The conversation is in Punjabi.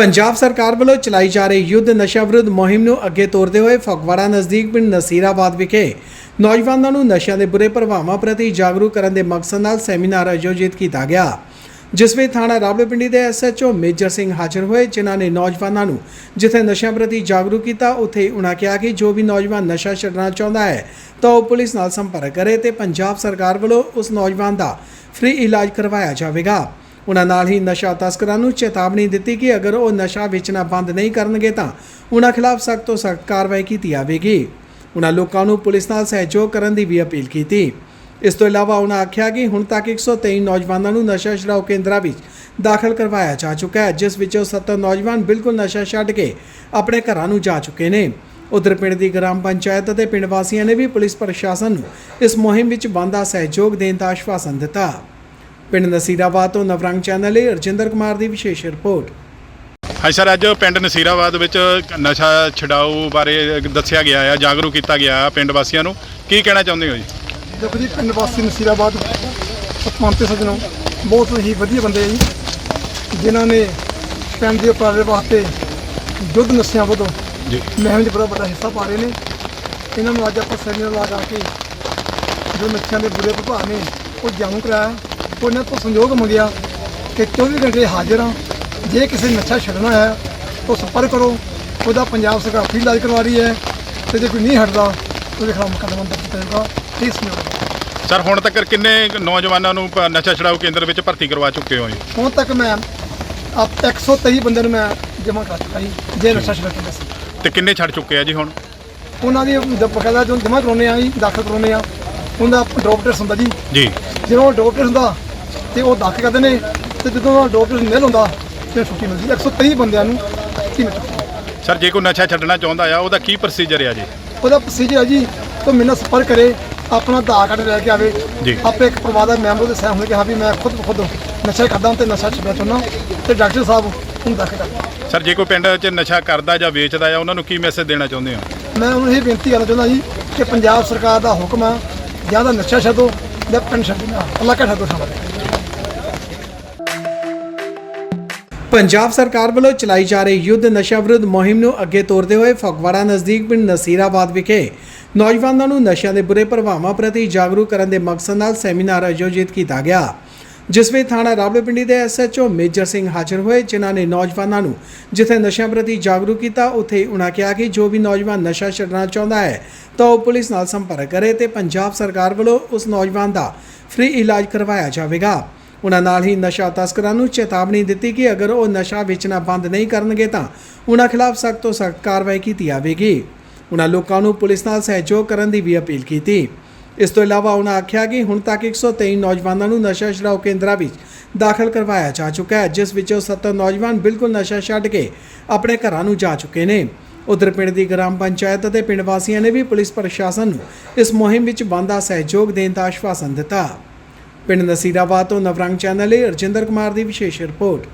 ਪੰਜਾਬ ਸਰਕਾਰ ਵੱਲੋਂ ਚਲਾਈ ਜਾ ਰਹੀ ਯੁੱਧ ਨਸ਼ਾ ਵਿਰੁੱਧ ਮੁਹਿੰਮ ਨੂੰ ਅੱਗੇ ਤੋਰਦੇ ਹੋਏ ਫਗਵਾੜਾ ਨਜ਼ਦੀਕ ਪਿੰਡ ਨਸੀਰਾਬਾਦ ਵਿਖੇ ਨੌਜਵਾਨਾਂ ਨੂੰ ਨਸ਼ਿਆਂ ਦੇ ਬੁਰੇ ਪ੍ਰਭਾਵਾਂ ਪ੍ਰਤੀ ਜਾਗਰੂਕ ਕਰਨ ਦੇ ਮਕਸਦ ਨਾਲ ਸੈਮੀਨਾਰ ਆਯੋਜਿਤ ਕੀਤਾ ਗਿਆ। ਜਿਸ ਵਿੱਚ ਥਾਣਾ ਰਾਵਲਪਿੰਡੀ ਦੇ ਐਸਐਚਓ ਮੇਜਰ ਸਿੰਘ ਹਾਜ਼ਰ ਹੋਏ, ਜਿਨ੍ਹਾਂ ਨੇ ਨੌਜਵਾਨਾਂ ਨੂੰ ਜਿੱਥੇ ਨਸ਼ਿਆਂ ਪ੍ਰਤੀ ਜਾਗਰੂਕ ਕੀਤਾ, ਉੱਥੇ ਉਨ੍ਹਾਂ ਕਿਹਾ ਕਿ ਜੋ ਵੀ ਨੌਜਵਾਨ ਨਸ਼ਾ ਛੱਡਣਾ ਚਾਹੁੰਦਾ ਹੈ, ਤਾਂ ਉਹ ਪੁਲਿਸ ਨਾਲ ਸੰਪਰਕ ਕਰੇ ਤੇ ਪੰਜਾਬ ਸਰਕਾਰ ਵੱਲੋਂ ਉਸ ਨੌਜਵਾਨ ਦਾ ਫ੍ਰੀ ਇਲਾਜ ਕਰਵਾਇਆ ਜਾਵੇਗਾ। ਉਨ੍ਹਾਂ ਨਾਲ ਹੀ ਨਸ਼ਾ ਤਸਕਰਾਂ ਨੂੰ ਚੇਤਾਵਨੀ ਦਿੱਤੀ ਕਿ ਅਗਰ ਉਹ ਨਸ਼ਾ ਵੇਚਣਾ ਬੰਦ ਨਹੀਂ ਕਰਨਗੇ ਤਾਂ ਉਨ੍ਹਾਂ ਖਿਲਾਫ ਸਖਤ ਤੋਂ ਸਖਤ ਕਾਰਵਾਈ ਕੀਤੀ ਜਾਵੇਗੀ। ਉਨ੍ਹਾਂ ਲੋਕਾਂ ਨੂੰ ਪੁਲਿਸ ਨਾਲ ਸਹਿਯੋਗ ਕਰਨ ਦੀ ਵੀ ਅਪੀਲ ਕੀਤੀ। ਇਸ ਤੋਂ ਇਲਾਵਾ ਉਨ੍ਹਾਂ ਆਖਿਆ ਕਿ ਹੁਣ ਤੱਕ 123 ਨੌਜਵਾਨਾਂ ਨੂੰ ਨਸ਼ਾ ਛੁਡਾਊ ਕੇਂਦਰਾਂ ਵਿੱਚ ਦਾਖਲ ਕਰਵਾਇਆ ਜਾ ਚੁੱਕਾ ਹੈ, ਜਿਸ ਵਿੱਚੋਂ 70 ਨੌਜਵਾਨ ਬਿਲਕੁਲ ਨਸ਼ਾ ਛੱਡ ਕੇ ਆਪਣੇ ਘਰਾਂ ਨੂੰ ਜਾ ਚੁੱਕੇ ਨੇ। ਉਧਰ ਪਿੰਡ ਦੀ ਗ੍ਰਾਮ ਪੰਚਾਇਤ ਅਤੇ ਪਿੰਡ ਵਾਸੀਆਂ ਨੇ ਵੀ ਪੁਲਿਸ ਪ੍ਰਸ਼ਾਸਨ ਨੂੰ ਇਸ ਮੁਹਿੰਮ ਵਿੱਚ ਬੰਦਾ ਸਹਿਯੋਗ ਦੇਣ ਦਾ ਆਸ਼ਵਾਸਨ ਦਿੱਤਾ। ਪਿੰਡ ਨਸੀਰਾਬਾਦ ਤੋਂ ਨਵਰੰਗ ਚੈਨਲ ਲਈ ਰਜਿੰਦਰ ਕੁਮਾਰ ਦੀ ਵਿਸ਼ੇਸ਼ ਰਿਪੋਰਟ। ਹਾਂਜੀ ਸਰ ਅੱਜ ਪਿੰਡ ਨਸੀਰਾਬਾਦ ਵਿੱਚ ਨਸ਼ਾ ਛਡਾਊ ਬਾਰੇ ਦੱਸਿਆ ਗਿਆ ਹੈ ਜਾਗਰੂਕ ਕੀਤਾ ਗਿਆ ਹੈ ਪਿੰਡ ਵਾਸੀਆਂ ਨੂੰ। ਕੀ ਕਹਿਣਾ ਚਾਹੁੰਦੇ ਹੋ ਜੀ? ਦੇਖੋ ਜੀ ਪਿੰਡ ਵਾਸੀ ਨਸੀਰਾਬਾਦ ਸਤਮੰਤੇ ਸੱਜਣੋ ਬਹੁਤ ਹੀ ਵਧੀਆ ਬੰਦੇ ਆ ਜੀ ਜਿਨ੍ਹਾਂ ਨੇ ਪਿੰਡ ਦੇ ਉਪਰਾਲੇ ਵਾਸਤੇ ਯੁੱਧ ਨਸ਼ਿਆਂ ਵਿਰੁੱਧ ਜੀ। ਮੁਹਿੰਮ 'ਚ ਬੜਾ ਵੱਡਾ ਹਿੱਸਾ ਪਾ ਰਹੇ ਨੇ। ਇਹਨਾਂ ਨੂੰ ਅੱਜ ਆਪਾਂ ਸੈਮੀਨਾਰ ਲਾ ਕੇ ਜੋ ਨਸ਼ਿਆਂ ਦੇ ਬੁਰੇ ਪ੍ਰਭਾਵ ਨੇ ਉਹ ਜਾਣੂ ਕਰਾਇਆ। ਉਹਨਾਂ ਤੋਂ ਸੰਯੋਗ ਮੰਗਿਆ ਕਿ 24 ਘੰਟੇ ਹਾਜ਼ਰ ਹਾਂ। ਜੇ ਕਿਸੇ ਨੇ ਨਸ਼ਾ ਛੱਡਣਾ ਹੈ ਤਾਂ ਸੰਪਰਕ ਕਰੋ। ਉਹਦਾ ਪੰਜਾਬ ਸਰਕਾਰ ਫ੍ਰੀ ਇਲਾਜ ਕਰਵਾ ਰਹੀ ਹੈ ਤੇ ਜੇ ਕੋਈ ਨਹੀਂ ਹਟਦਾ ਉਹਦੇ ਖਿਲਾਫ ਮੁਕੱਦਮਾ ਦਰਜ ਕਰੇਗਾ ਇਹ ਸੰਯੋਗ ਸਰ ਹੁਣ ਤੱਕ ਕਿੰਨੇ ਨੌਜਵਾਨਾਂ ਨੂੰ ਨਸ਼ਾ ਛਡਾਊ ਕੇਂਦਰ ਵਿੱਚ ਭਰਤੀ ਕਰਵਾ ਚੁੱਕੇ ਹੋ ਜੀ? ਹੁਣ ਤੱਕ ਮੈਂ ਆਪ 123 ਬੰਦੇ ਨੂੰ ਮੈਂ ਜਮ੍ਹਾਂ ਕਰ ਚੁੱਕਾ ਜੀ ਜੇ ਨਸ਼ਾ ਛੱਡ ਕੇ ਸੀ। ਤੇ ਕਿੰਨੇ ਛੱਡ ਚੁੱਕੇ ਆ ਜੀ ਹੁਣ? ਉਹਨਾਂ ਦੀ ਜਦ ਬਕਾਇਦਾ ਜੋ ਜਮ੍ਹਾਂ ਕਰਾਉਣੇ ਆ ਜੀ ਦਾਖਲ ਕਰਾਉਣੇ ਆ ਉਹਦਾ ਡ੍ਰੌਪ ਟੈਸਟ ਹੁੰਦਾ ਜੀ। ਜੀ। ਜਦੋਂ ਡ੍ਰੌਪ ਟੈਸਟ ਹੁੰਦਾ ਤੇ ਉਹ ਦਾਖਲ ਕਰਦੇ ਨੇ ਤੇ ਜਦੋਂ ਉਹ ਟੈਸਟ ਨਹੀਂ ਹੁੰਦਾ ਤੇ ਛੁੱਟੀ ਮਿਲਦੀ 123 ਬੰਦਿਆਂ ਨੂੰ ਛੁੱਟੀ ਮਿਲਦੀ ਸਰ ਜੇ ਕੋਈ ਨਸ਼ਾ ਛੱਡਣਾ ਚਾਹੁੰਦਾ ਆ ਉਹਦਾ ਕੀ ਪ੍ਰੋਸੀਜਰ ਆ ਜੀ? ਉਹਦਾ ਪ੍ਰੋਸੀਜਰ ਹੈ ਜੀ ਤੋਂ ਮੈਨੂੰ ਸੰਪਰਕ ਕਰੇ ਆਪਣਾ ਆਧਾਰ ਕਾਰਡ ਲੈ ਕੇ ਆਵੇ। ਜੀ। ਆਪੇ ਇੱਕ ਪਰਿਵਾਰ ਦਾ ਮੈਂਬਰ ਦੇ ਸਾਹਮਣੇ ਕਿ ਹਾਂ ਵੀ ਮੈਂ ਖੁਦ ਖੁਦ ਨਸ਼ਾ ਕਰਦਾ ਤੇ ਨਸ਼ਾ ਛੱਡਣਾ ਚਾਹੁੰਦਾ ਤੇ ਡਾਕਟਰ ਸਾਹਿਬ ਨੂੰ ਦਾਖਲ ਕਰ ਸਰ ਜੇ ਕੋਈ ਪਿੰਡ 'ਚ ਨਸ਼ਾ ਕਰਦਾ ਜਾਂ ਵੇਚਦਾ ਆ ਉਹਨਾਂ ਨੂੰ ਕੀ ਮੈਸੇਜ ਦੇਣਾ ਚਾਹੁੰਦੇ ਹੋ? ਮੈਂ ਉਹਨੂੰ ਇਹ ਬੇਨਤੀ ਕਰਨਾ ਚਾਹੁੰਦਾ ਜੀ ਕਿ ਪੰਜਾਬ ਸਰਕਾਰ ਦਾ ਹੁਕਮ ਆ ਜਾਂ ਤਾਂ ਨਸ਼ਾ ਛੱਡੋ ਜਾਂ ਪਿੰਡ ਛੱਡੋ ਅੱਲਾ ਕਾ ਛੱਡੋ ਸਮਾਂ ਪੰਜਾਬ ਸਰਕਾਰ ਵੱਲੋਂ ਚਲਾਈ ਜਾ ਰਹੀ ਯੁੱਧ ਨਸ਼ਾ ਵਿਰੁੱਧ ਮੁਹਿੰਮ ਨੂੰ ਅੱਗੇ ਤੋਰਦੇ ਹੋਏ ਫਗਵਾੜਾ ਨਜ਼ਦੀਕ ਪਿੰਡ ਨਸੀਰਾਬਾਦ ਵਿਖੇ ਨੌਜਵਾਨਾਂ ਨੂੰ ਨਸ਼ਿਆਂ ਦੇ ਬੁਰੇ ਪ੍ਰਭਾਵਾਂ ਪ੍ਰਤੀ ਜਾਗਰੂਕ ਕਰਨ ਦੇ ਮਕਸਦ ਨਾਲ ਸੈਮੀਨਾਰ ਆਯੋਜਿਤ ਕੀਤਾ ਗਿਆ। ਜਿਸ ਵਿੱਚ ਥਾਣਾ ਰਾਵਲਪਿੰਡੀ ਦੇ ਐਸਐਚਓ ਮੇਜਰ ਸਿੰਘ ਹਾਜ਼ਰ ਹੋਏ, ਜਿਨ੍ਹਾਂ ਨੇ ਨੌਜਵਾਨਾਂ ਨੂੰ ਜਿੱਥੇ ਨਸ਼ਿਆਂ ਪ੍ਰਤੀ ਜਾਗਰੂਕ ਕੀਤਾ, ਉੱਥੇ ਉਨ੍ਹਾਂ ਕਿਹਾ ਕਿ ਜੋ ਵੀ ਨੌਜਵਾਨ ਨਸ਼ਾ ਛੱਡਣਾ ਚਾਹੁੰਦਾ ਹੈ, ਤਾਂ ਉਹ ਪੁਲਿਸ ਨਾਲ ਸੰਪਰਕ ਕਰੇ ਤੇ ਪੰਜਾਬ ਸਰਕਾਰ ਵੱਲੋਂ ਉਸ ਨੌਜਵਾਨ ਦਾ ਫ੍ਰੀ ਇਲਾਜ ਕਰਵਾਇਆ ਜਾਵੇਗਾ। ਉਨ੍ਹਾਂ ਨਾਲ ਹੀ ਨਸ਼ਾ ਤਸਕਰਾਂ ਨੂੰ ਚੇਤਾਵਨੀ ਦਿੱਤੀ ਕਿ ਅਗਰ ਉਹ ਨਸ਼ਾ ਵੇਚਣਾ ਬੰਦ ਨਹੀਂ ਕਰਨਗੇ ਤਾਂ ਉਨ੍ਹਾਂ ਖਿਲਾਫ ਸਖਤ ਤੋਂ ਸਖਤ ਕਾਰਵਾਈ ਕੀਤੀ ਜਾਵੇਗੀ। ਉਨ੍ਹਾਂ ਲੋਕਾਂ ਨੂੰ ਪੁਲਿਸ ਨਾਲ ਸਹਿਯੋਗ ਕਰਨ ਦੀ ਵੀ ਅਪੀਲ ਕੀਤੀ। ਇਸ ਤੋਂ ਇਲਾਵਾ ਉਨ੍ਹਾਂ ਆਖਿਆ ਕਿ ਹੁਣ ਤੱਕ 123 ਨੌਜਵਾਨਾਂ ਨੂੰ ਨਸ਼ਾ ਛੁਡਾਊ ਕੇਂਦਰਾਂ ਵਿੱਚ ਦਾਖਲ ਕਰਵਾਇਆ ਜਾ ਚੁੱਕਾ ਹੈ, ਜਿਸ ਵਿੱਚੋਂ 70 ਨੌਜਵਾਨ ਬਿਲਕੁਲ ਨਸ਼ਾ ਛੱਡ ਕੇ ਆਪਣੇ ਘਰਾਂ ਨੂੰ ਜਾ ਚੁੱਕੇ ਨੇ। ਉਧਰ ਪਿੰਡ ਦੀ ਗ੍ਰਾਮ ਪੰਚਾਇਤ ਅਤੇ ਪਿੰਡ ਵਾਸੀਆਂ ਨੇ ਵੀ ਪੁਲਿਸ ਪ੍ਰਸ਼ਾਸਨ ਨੂੰ ਇਸ ਮੁਹਿੰਮ ਵਿੱਚ ਬੰਦਾ ਸਹਿਯੋਗ ਦੇਣ ਦਾ ਆਸ਼ਵਾਸਨ ਦਿੱਤਾ। ਪਿੰਡ ਨਸੀਰਾਬਾਦ ਤੋਂ ਨਵਰੰਗ ਚੈਨਲ ਲਈ ਰਜਿੰਦਰ ਕੁਮਾਰ ਦੀ ਵਿਸ਼ੇਸ਼ ਰਿਪੋਰਟ।